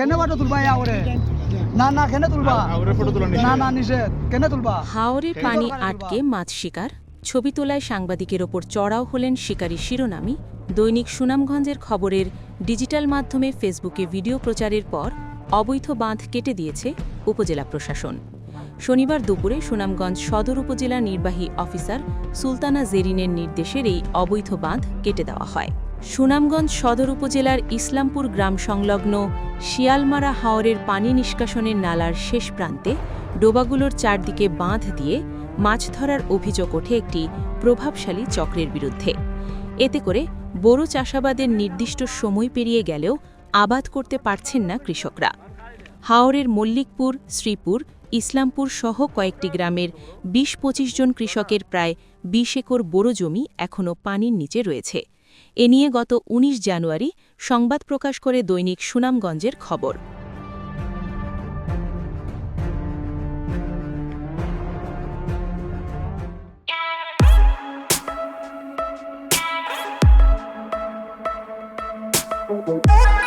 কেনে বাটো তুলবা ইয়া না না কেনে তুলবা? আউরের ফটো তোলা না না নিষেধ। কেনে তুলবা? হাওরের পানি আটকে মাছ শিকার। ছবি তোলায় সাংবাদিকের ওপর চড়াও হলেন শিকারী শিরোনামী। দৈনিক সুনামগঞ্জের খবরের ডিজিটাল মাধ্যমে ফেসবুকে ভিডিও প্রচারের পর অবৈধ বাঁধ কেটে দিয়েছে উপজেলা প্রশাসন। শনিবার দুপুরে সুনামগঞ্জ সদর উপজেলা নির্বাহী অফিসার সুলতানা জেরিনের নির্দেশের এই অবৈধ বাঁধ কেটে দেওয়া হয়। সুনামগঞ্জ সদর উপজেলার ইসলামপুর গ্রাম সংলগ্ন শিয়ালমারা হাওরের পানি নিষ্কাশনের নালার শেষ প্রান্তে ডোবাগুলোর চারদিকে বাঁধ দিয়ে মাছ ধরার অভিযোগ ওঠে একটি প্রভাবশালী চক্রের বিরুদ্ধে। এতে করে বড় চাষাবাদের নির্দিষ্ট সময় পেরিয়ে গেলেও আবাদ করতে পারছেন না কৃষকরা। হাওরের মল্লিকপুর, শ্রীপুর, ইসলামপুর সহ কয়েকটি গ্রামের বিশ পঁচিশ জন কৃষকের প্রায় বিশ একর বোরো জমি এখনও পানির নিচে রয়েছে। এ নিয়ে গত ১৯ জানুয়ারি সংবাদ প্রকাশ করে দৈনিক সুনামগঞ্জের খবর। Thank